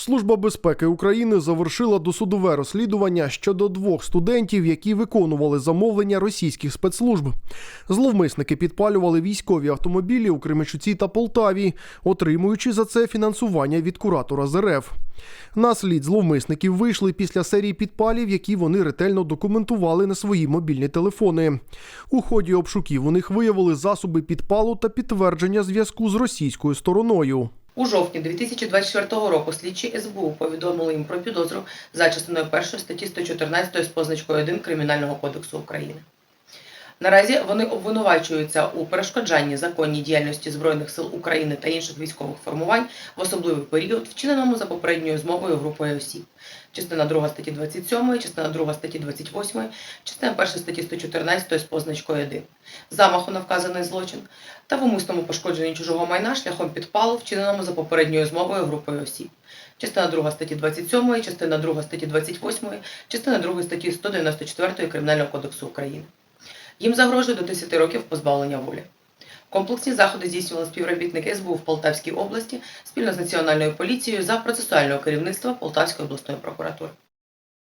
Служба безпеки України завершила досудове розслідування щодо двох студентів, які виконували замовлення російських спецслужб. Зловмисники підпалювали військові автомобілі у Кременчуці та Полтаві, отримуючи за це фінансування від куратора з РФ. На слід зловмисників вийшли після серії підпалів, які вони ретельно документували на свої мобільні телефони. У ході обшуків у них виявили засоби підпалу та підтвердження зв'язку з російською стороною. У жовтні 2024 року слідчі СБУ повідомили їм про підозру за частиною 1 статті 114 з позначкою 1 Кримінального кодексу України. Наразі вони обвинувачуються у перешкоджанні законній діяльності Збройних сил України та інших військових формувань в особливий період, вчиненому за попередньою змовою групою осіб. Частина 2 статті 27, частина 2 статті 28, частина 1 статті 114 з позначкою 1. Замаху на вказаний злочин та в умисному пошкодженні чужого майна шляхом підпалу, вчиненому за попередньою змовою групою осіб. Частина 2 статті 27, частина 2 статті 28, частина 2 статті 194 Кримінального кодексу України. Їм загрожує до 10 років позбавлення волі. Комплексні заходи здійснювали співробітники СБУ в Полтавській області спільно з Національною поліцією за процесуального керівництва Полтавської обласної прокуратури.